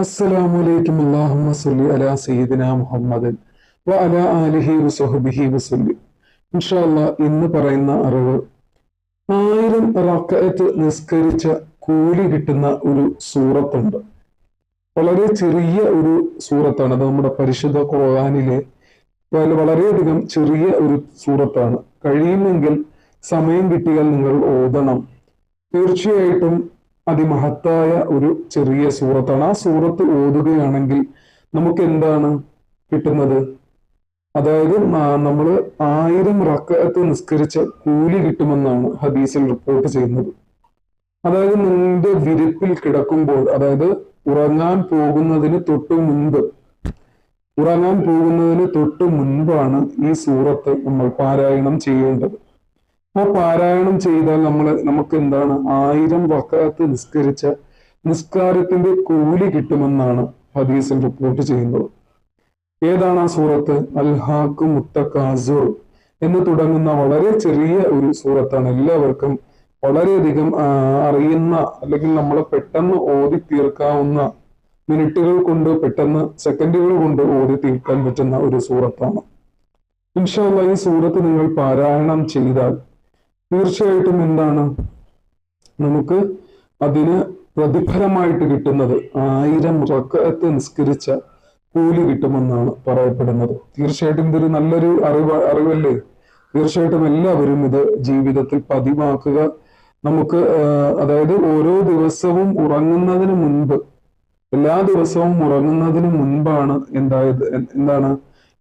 അസ്സലാമലൈക്കും അല്ലാഹുമ്മ സല്ലി അലാ വ അലാ ആലിഹി ഇന്ന് പറയുന്ന അറിവ് ആയിരം റക്കയത്ത് നിസ്കരിച്ച കൂലി കിട്ടുന്ന ഒരു സൂറത്തുണ്ട്. വളരെ ചെറിയ ഒരു സൂറത്താണ്. അത് നമ്മുടെ പരിശുദ്ധ ഖുർആനിലെ വളരെ വളരെയധികം ചെറിയ ഒരു സൂറത്താണ്. കഴിയുമെങ്കിൽ സമയം കിട്ടിയാൽ നിങ്ങൾ ഓതണം. തീർച്ചയായിട്ടും അതിമഹത്തായ ഒരു ചെറിയ സൂറത്താണ്. ആ സൂറത്ത് ഓതുകയാണെങ്കിൽ നമുക്ക് എന്താണ് കിട്ടുന്നത്? അതായത് നമ്മൾ ആയിരം റക്കത്ത് നിസ്കരിച്ച കൂലി കിട്ടുമെന്നാണ് ഹദീസിൽ റിപ്പോർട്ട് ചെയ്യുന്നത്. അതായത് നിന്റെ വിരിപ്പിൽ കിടക്കുമ്പോൾ അതായത് ഉറങ്ങാൻ പോകുന്നതിന് തൊട്ടു മുൻപ് ഉറങ്ങാൻ പോകുന്നതിന് തൊട്ടു മുൻപാണ് ഈ സൂറത്ത് നമ്മൾ പാരായണം ചെയ്യേണ്ടത്. ആ പാരായണം ചെയ്താൽ നമ്മൾ നമുക്ക് എന്താണ് ആയിരം വക്കാത്ത് നിസ്കരിച്ച നിസ്കാരത്തിന്റെ കൂലി കിട്ടുമെന്നാണ് ഹദീസിൽ റിപ്പോർട്ട് ചെയ്യുന്നത്. ഏതാണ് ആ സൂറത്ത്? അൽഹാഖ് മുത്തഖാസുർ എന്ന് തുടങ്ങുന്ന വളരെ ചെറിയ ഒരു സൂറത്താണ്. എല്ലാവർക്കും വളരെയധികം അറിയുന്ന അല്ലെങ്കിൽ നമ്മൾ പെട്ടെന്ന് ഓതി തീർക്കാവുന്ന മിനിറ്റുകൾ കൊണ്ട് പെട്ടെന്ന് സെക്കൻഡുകൾ കൊണ്ട് ഓതി തീർക്കാൻ പറ്റുന്ന ഒരു സൂറത്താണ്. ഇൻഷാല്ല ഈ സൂറത്ത് നിങ്ങൾ പാരായണം ചെയ്താൽ തീർച്ചയായിട്ടും എന്താണ് നമുക്ക് അതിന് പ്രതിഫലമായിട്ട് കിട്ടുന്നത് ആയിരം റക്കത്ത് നിസ്കരിച്ച കൂലി കിട്ടുമെന്നാണ് പറയപ്പെടുന്നത്. തീർച്ചയായിട്ടും ഇതൊരു നല്ലൊരു അറിവ് അറിവല്ലേ? തീർച്ചയായിട്ടും എല്ലാവരും ഇത് ജീവിതത്തിൽ പതിവാക്കുക. നമുക്ക് അതായത് ഓരോ ദിവസവും ഉറങ്ങുന്നതിന് മുൻപ് എല്ലാ ദിവസവും ഉറങ്ങുന്നതിന് മുൻപാണ് എന്തായത് എന്താണ്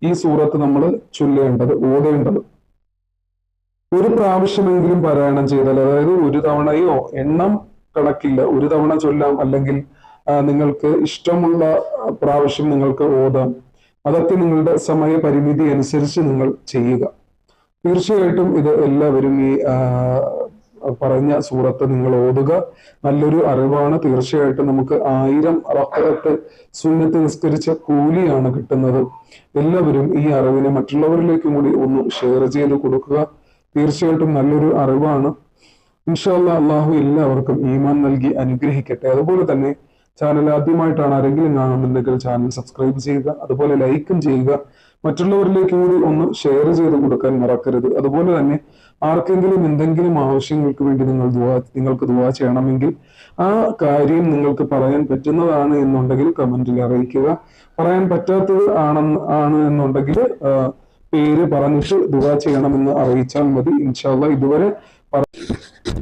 ഈ സൂറത്ത് നമ്മൾ ചൊല്ലേണ്ടത് ഓതേണ്ടത്. ഒരു പ്രാവശ്യമെങ്കിലും പാരായണം ചെയ്താൽ അതായത് ഒരു തവണയോ എണ്ണം കണക്കില്ല ഒരു തവണ ചൊല്ലാം അല്ലെങ്കിൽ നിങ്ങൾക്ക് ഇഷ്ടമുള്ള പ്രാവശ്യം നിങ്ങൾക്ക് ഓതാം. അതൊക്കെ നിങ്ങളുടെ സമയ പരിമിതി അനുസരിച്ച് നിങ്ങൾ ചെയ്യുക. തീർച്ചയായിട്ടും ഇത് എല്ലാവരും ഈ പറഞ്ഞ സൂറത്ത് നിങ്ങൾ ഓതുക. നല്ലൊരു അറിവാണ്. തീർച്ചയായിട്ടും നമുക്ക് ആയിരം റക്കത്ത് സുന്നത്ത് നിസ്കരിച്ച കൂലിയാണ് കിട്ടുന്നത്. എല്ലാവരും ഈ അറിവിനെ മറ്റുള്ളവരിലേക്കും കൂടി ഒന്ന് ഷെയർ ചെയ്ത് കൊടുക്കുക. തീർച്ചയായിട്ടും നല്ലൊരു അറിവാണ്. ഇൻഷാല്ല അള്ളാഹു എല്ലാവർക്കും ഈമാൻ നൽകി അനുഗ്രഹിക്കട്ടെ. അതുപോലെ തന്നെ ചാനൽ ആദ്യമായിട്ടാണ് ആരെങ്കിലും കാണുന്നുണ്ടെങ്കിൽ ചാനൽ സബ്സ്ക്രൈബ് ചെയ്യുക അതുപോലെ ലൈക്കും ചെയ്യുക. മറ്റുള്ളവരിലേക്ക് കൂടി ഒന്ന് ഷെയർ ചെയ്ത് കൊടുക്കാൻ മറക്കരുത്. അതുപോലെ തന്നെ ആർക്കെങ്കിലും എന്തെങ്കിലും ആവശ്യങ്ങൾക്ക് വേണ്ടി നിങ്ങൾ ദുവാ നിങ്ങൾക്ക് ദുവാ ചെയ്യണമെങ്കിൽ ആ കാര്യം നിങ്ങൾക്ക് പറയാൻ പറ്റുന്നതാണ് എന്നുണ്ടെങ്കിൽ കമന്റിൽ അറിയിക്കുക. പറയാൻ പറ്റാത്തത് ആണെന്ന് ആണ് എന്നുണ്ടെങ്കിൽ പേര് പറഞ്ഞിട്ട് ദുവാ ചെയ്യണമെന്ന് അറിയിച്ചാൽ മതി. ഇൻഷാല്ല ഇതുവരെ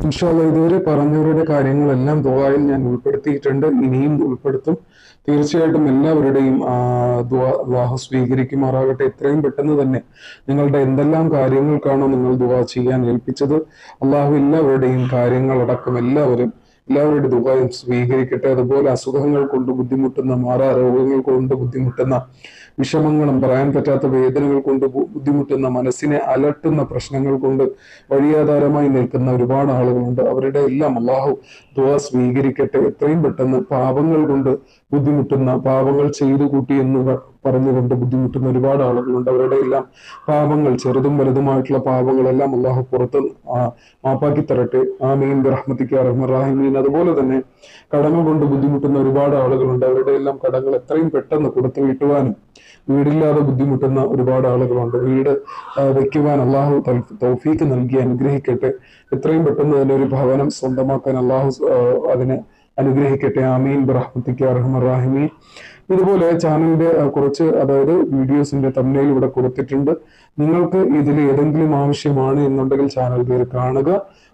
ഇൻഷാല്ല ഇതുവരെ പറഞ്ഞവരുടെ കാര്യങ്ങളെല്ലാം ദുവായിൽ ഞാൻ ഉൾപ്പെടുത്തിയിട്ടുണ്ട്. ഇനിയും ഉൾപ്പെടുത്തും. തീർച്ചയായിട്ടും എല്ലാവരുടെയും ദുആ അള്ളാഹു സ്വീകരിക്കുമാറാകട്ടെ. എത്രയും പെട്ടെന്ന് തന്നെ നിങ്ങളുടെ എന്തെല്ലാം കാര്യങ്ങൾക്കാണോ നിങ്ങൾ ദുവാ ചെയ്യാൻ ഏൽപ്പിച്ചത് അള്ളാഹു എല്ലാവരുടെയും കാര്യങ്ങളടക്കം എല്ലാവരും എല്ലാവരുടെ ദുബായും സ്വീകരിക്കട്ടെ. അതുപോലെ അസുഖങ്ങൾ കൊണ്ട് ബുദ്ധിമുട്ടുന്ന മാറാ രോഗങ്ങൾ കൊണ്ട് ബുദ്ധിമുട്ടുന്ന വിഷമങ്ങളും പറയാൻ പറ്റാത്ത വേദനകൾ കൊണ്ട് ബുദ്ധിമുട്ടുന്ന മനസ്സിനെ അലട്ടുന്ന പ്രശ്നങ്ങൾ കൊണ്ട് വഴിയാധാരമായി നിൽക്കുന്ന ഒരുപാട് ആളുകളുണ്ട്. അവരുടെ എല്ലാം അള്ളാഹു ദുആ സ്വീകരിക്കട്ടെ. എത്രയും പെട്ടെന്ന് പാപങ്ങൾ കൊണ്ട് ബുദ്ധിമുട്ടുന്ന പാപങ്ങൾ ചെയ്തു കൂട്ടി എന്ന് പ- പറഞ്ഞുകൊണ്ട് ബുദ്ധിമുട്ടുന്ന ഒരുപാട് ആളുകളുണ്ട്. അവരുടെ എല്ലാം പാപങ്ങൾ ചെറുതും വലുതുമായിട്ടുള്ള പാപങ്ങളെല്ലാം അള്ളാഹു പുറത്ത് മാപ്പാക്കി തരട്ടെ. ആമീൻ. റഹ്മത്തിക്ക് റഹ്മറാഹിമീൻ അതുപോലെ തന്നെ കടങ്ങൾ കൊണ്ട് ബുദ്ധിമുട്ടുന്ന ഒരുപാട് ആളുകളുണ്ട്. അവരുടെ എല്ലാം കടങ്ങൾ എത്രയും പെട്ടെന്ന് കൊടുത്തു വീട്ടുവാനും വീടില്ലാതെ ബുദ്ധിമുട്ടുന്ന ഒരുപാട് ആളുകളുണ്ട്. വീട് വെക്കുവാൻ അള്ളാഹു തൗഫീക്ക് നൽകി അനുഗ്രഹിക്കട്ടെ. എത്രയും പെട്ടെന്ന് തന്നെ ഒരു ഭവനം സ്വന്തമാക്കാൻ അള്ളാഹു അതിനെ അനുഗ്രഹിക്കട്ടെ. ആമീൻ. റഹ്മത്തിക്ക് റഹ്മറാഹിമീൻ ഇതുപോലെ ചാനലിന്റെ കുറച്ച് അതായത് വീഡിയോസിന്റെ തമ്മിൽ ഇവിടെ കൊടുത്തിട്ടുണ്ട്. നിങ്ങൾക്ക് ഇതിൽ ഏതെങ്കിലും ആവശ്യമാണ് എന്നുണ്ടെങ്കിൽ ചാനൽ പേര് കാണുക.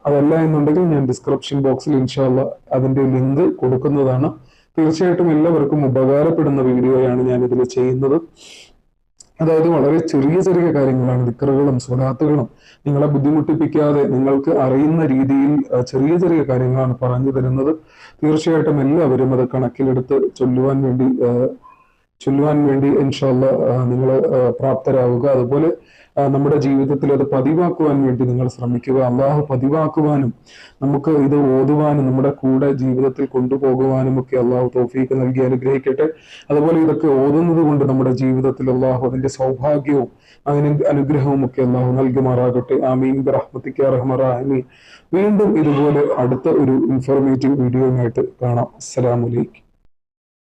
അതല്ല എന്നുണ്ടെങ്കിൽ ഞാൻ ഡിസ്ക്രിപ്ഷൻ ബോക്സിൽ ഇൻഷാല്ല അതിന്റെ ലിങ്ക് കൊടുക്കുന്നതാണ്. തീർച്ചയായിട്ടും എല്ലാവർക്കും ഉപകാരപ്പെടുന്ന വീഡിയോയാണ് ഞാൻ ഇതിൽ ചെയ്യുന്നത്. അതായത് വളരെ ചെറിയ ചെറിയ കാര്യങ്ങളാണ്. ദിക്കറുകളും സ്വലാത്തുകളും നിങ്ങളെ ബുദ്ധിമുട്ടിപ്പിക്കാതെ നിങ്ങൾക്ക് അറിയുന്ന രീതിയിൽ ചെറിയ ചെറിയ കാര്യങ്ങളാണ് പറഞ്ഞു തരുന്നത്. തീർച്ചയായിട്ടും എല്ലാവരും അത് കണക്കിലെടുത്ത് ചൊല്ലുവാൻ വേണ്ടി ചൊല്ലുവാൻ വേണ്ടി ഇൻഷാല്ല നിങ്ങൾ പ്രാപ്തരാവുക. അതുപോലെ നമ്മുടെ ജീവിതത്തിൽ അത് പതിവാക്കുവാൻ വേണ്ടി നിങ്ങൾ ശ്രമിക്കുക. അള്ളാഹു പതിവാക്കുവാനും നമുക്ക് ഇത് ഓതുവാനും നമ്മുടെ കൂടെ ജീവിതത്തിൽ കൊണ്ടുപോകുവാനും ഒക്കെ അള്ളാഹു തോഫീക്ക് നൽകി അനുഗ്രഹിക്കട്ടെ. അതുപോലെ ഇതൊക്കെ ഓതുന്നത് കൊണ്ട് നമ്മുടെ ജീവിതത്തിൽ അള്ളാഹു അതിന്റെ സൗഭാഗ്യവും അതിന് അനുഗ്രഹവും ഒക്കെ അള്ളാഹു നൽകുമാറാകട്ടെ. ആമീൻ. റഹ്മത്തിക്ക് റഹ്മറാമീൻ വീണ്ടും ഇതുപോലെ അടുത്ത ഒരു ഇൻഫോർമേറ്റീവ് വീഡിയോയുമായിട്ട് കാണാം. അസ്സലാമലൈക്കും